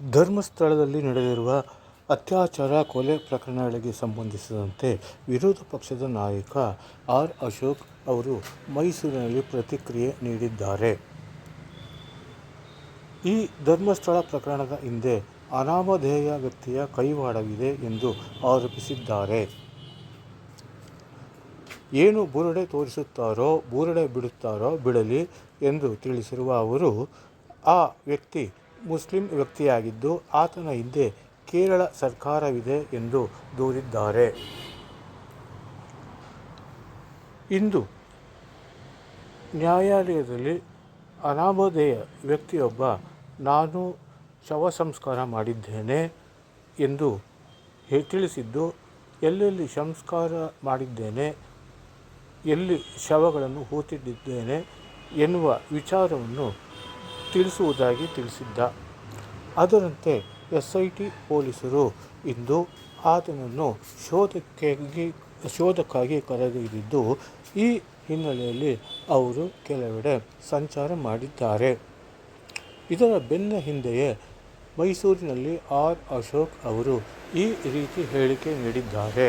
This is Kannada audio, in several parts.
ಧರ್ಮಸ್ಥಳದಲ್ಲಿ ನಡೆದಿರುವ ಅತ್ಯಾಚಾರ ಕೊಲೆ ಪ್ರಕರಣಗಳಿಗೆ ಸಂಬಂಧಿಸಿದಂತೆ ವಿರೋಧ ಪಕ್ಷದ ನಾಯಕ ಆರ್ ಅಶೋಕ್ ಅವರು ಮೈಸೂರಿನಲ್ಲಿ ಪ್ರತಿಕ್ರಿಯೆ ನೀಡಿದ್ದಾರೆ. ಈ ಧರ್ಮಸ್ಥಳ ಪ್ರಕರಣದ ಹಿಂದೆ ಅನಾಮಧೇಯ ವ್ಯಕ್ತಿಯ ಕೈವಾಡವಿದೆ ಎಂದು ಆರೋಪಿಸಿದ್ದಾರೆ. ಏನು ಬುರುಡೆ ತೋರಿಸುತ್ತಾರೋ, ಬುರುಡೆ ಬಿಡುತ್ತಾರೋ ಬಿಡಲಿ ಎಂದು ತಿಳಿಸಿರುವ ಅವರು, ಆ ವ್ಯಕ್ತಿ ಮುಸ್ಲಿಂ ವ್ಯಕ್ತಿಯಾಗಿದ್ದು ಆತನ ಹಿಂದೆ ಕೇರಳ ಸರ್ಕಾರವಿದೆ ಎಂದು ದೂರಿದ್ದಾರೆ. ಇಂದು ನ್ಯಾಯಾಲಯದಲ್ಲಿ ಅನಾಮಧೇಯ ವ್ಯಕ್ತಿಯೊಬ್ಬ, ನಾನು ಶವ ಸಂಸ್ಕಾರ ಮಾಡಿದ್ದೇನೆ ಎಂದು ತಿಳಿಸಿದ್ದು, ಎಲ್ಲೆಲ್ಲಿ ಸಂಸ್ಕಾರ ಮಾಡಿದ್ದೇನೆ, ಎಲ್ಲಿ ಶವಗಳನ್ನು ಹೂತಿಟ್ಟಿದ್ದೇನೆ ಎನ್ನುವ ವಿಚಾರವನ್ನು ತಿಳಿಸುವುದಾಗಿ ತಿಳಿಸಿದ್ದ. ಅದರಂತೆ ಎಸ್ ಐ ಟಿ ಪೊಲೀಸರು ಇಂದು ಆತನನ್ನು ಶೋಧಕ್ಕಾಗಿ ಶೋಧಕ್ಕಾಗಿ ಕರೆದೊಯ್ದಿದ್ದು, ಈ ಹಿನ್ನೆಲೆಯಲ್ಲಿ ಅವರು ಕೆಲವೆಡೆ ಸಂಚಾರ ಮಾಡಿದ್ದಾರೆ. ಇದರ ಬೆನ್ನ ಹಿಂದೆಯೇ ಮೈಸೂರಿನಲ್ಲಿ ಆರ್. ಅಶೋಕ್ ಅವರು ಈ ರೀತಿ ಹೇಳಿಕೆ ನೀಡಿದ್ದಾರೆ.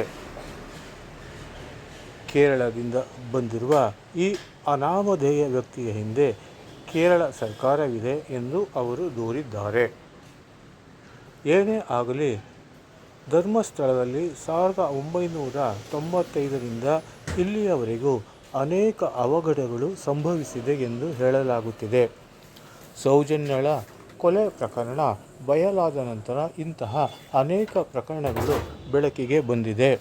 ಕೇರಳದಿಂದ ಬಂದಿರುವ ಈ ಅನಾಮಧೇಯ ವ್ಯಕ್ತಿಯ ಹಿಂದೆ ಕೇರಳ ಸರ್ಕಾರವಿದೆ ಎಂದು ಅವರು ದೂರಿದ್ದಾರೆ. ಏನೇ ಆಗಲಿ, ಧರ್ಮಸ್ಥಳದಲ್ಲಿ ಸಾವಿರದ ಒಂಬೈನೂರ ತೊಂಬತ್ತೈದರಿಂದ ಇಲ್ಲಿಯವರೆಗೂ ಅನೇಕ ಅವಘಡಗಳು ಸಂಭವಿಸಿದೆ ಎಂದು ಹೇಳಲಾಗುತ್ತಿದೆ. ಸೌಜನ್ಯಳ ಕೊಲೆ ಪ್ರಕರಣ ಬಯಲಾದ ನಂತರ ಇಂತಹ ಅನೇಕ ಪ್ರಕರಣಗಳು ಬೆಳಕಿಗೆ ಬಂದಿದೆ.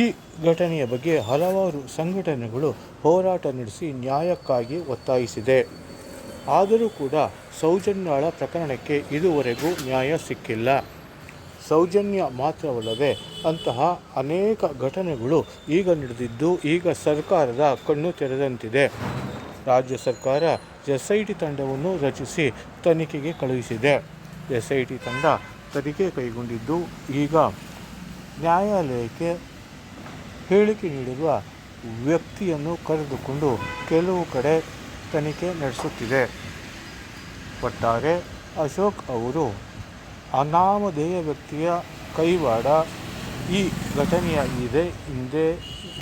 ಈ ಘಟನೆಯ ಬಗ್ಗೆ ಹಲವಾರು ಸಂಘಟನೆಗಳು ಹೋರಾಟ ನಡೆಸಿ ನ್ಯಾಯಕ್ಕಾಗಿ ಒತ್ತಾಯಿಸಿದೆ. ಆದರೂ ಕೂಡ ಸೌಜನ್ಯಾಳ ಪ್ರಕರಣಕ್ಕೆ ಇದುವರೆಗೂ ನ್ಯಾಯ ಸಿಕ್ಕಿಲ್ಲ. ಸೌಜನ್ಯ ಮಾತ್ರವಲ್ಲದೆ ಅಂತಹ ಅನೇಕ ಘಟನೆಗಳು ಈಗ ನಡೆದಿದ್ದು ಈಗ ಸರ್ಕಾರದ ಕಣ್ಣು ತೆರೆದಂತಿದೆ. ರಾಜ್ಯ ಸರ್ಕಾರ ಎಸ್ ಐ ಟಿ ತಂಡವನ್ನು ರಚಿಸಿ ತನಿಖೆಗೆ ಕಳುಹಿಸಿದೆ. ಎಸ್ ಐ ಟಿ ತಂಡ ತನಿಖೆ ಕೈಗೊಂಡಿದ್ದು ಈಗ ನ್ಯಾಯಾಲಯಕ್ಕೆ ಹೇಳಿಕೆ ನೀಡಿರುವ ವ್ಯಕ್ತಿಯನ್ನು ಕರೆದುಕೊಂಡು ಕೆಲವು ಕಡೆ ತನಿಖೆ ನಡೆಸುತ್ತಿದೆ. ಒಟ್ಟಾರೆ ಅಶೋಕ್ ಅವರು ಅನಾಮಧೇಯ ವ್ಯಕ್ತಿಯ ಕೈವಾಡ ಈ ಘಟನೆಯ ಇದೆ ಹಿಂದೆ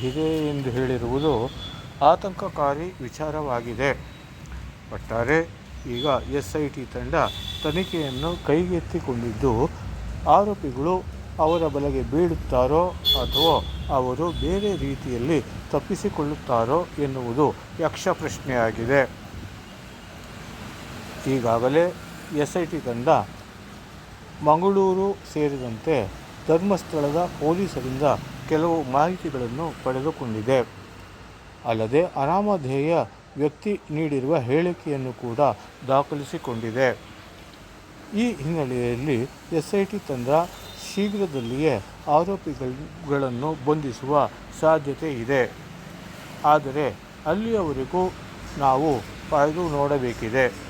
ಇದೆ ಎಂದು ಹೇಳಿರುವುದು ಆತಂಕಕಾರಿ ವಿಚಾರವಾಗಿದೆ. ಒಟ್ಟಾರೆ ಈಗ ಎಸ್ ಐ ಟಿ ತಂಡ ತನಿಖೆಯನ್ನು ಕೈಗೆತ್ತಿಕೊಂಡಿದ್ದು ಆರೋಪಿಗಳು ಅವರ ಬಲೆಗೆ ಬೀಳುತ್ತಾರೋ ಅಥವಾ ಅವರು ಬೇರೆ ರೀತಿಯಲ್ಲಿ ತಪ್ಪಿಸಿಕೊಳ್ಳುತ್ತಾರೋ ಎನ್ನುವುದು ಯಕ್ಷ ಪ್ರಶ್ನೆಯಾಗಿದೆ ಈಗಾಗಲೇ ಎಸ್ ಐ ಟಿ ತಂಡ ಮಂಗಳೂರು ಸೇರಿದಂತೆ ಧರ್ಮಸ್ಥಳದ ಪೊಲೀಸರಿಂದ ಕೆಲವು ಮಾಹಿತಿಗಳನ್ನು ಪಡೆದುಕೊಂಡಿದೆ. ಅಲ್ಲದೆ ಅನಾಮಧೇಯ ವ್ಯಕ್ತಿ ನೀಡಿರುವ ಹೇಳಿಕೆಯನ್ನು ಕೂಡ ದಾಖಲಿಸಿಕೊಂಡಿದೆ. ಈ ಹಿನ್ನೆಲೆಯಲ್ಲಿ ಎಸ್ ಐ ಟಿ ತಂಡ ಶೀಘ್ರದಲ್ಲಿಯೇ ಆರೋಪಿಗಳನ್ನು ಬಂಧಿಸುವ ಸಾಧ್ಯತೆ ಇದೆ. ಆದರೆ ಅಲ್ಲಿಯವರೆಗೂ ನಾವು ಕಾಯ್ದು ನೋಡಬೇಕಿದೆ.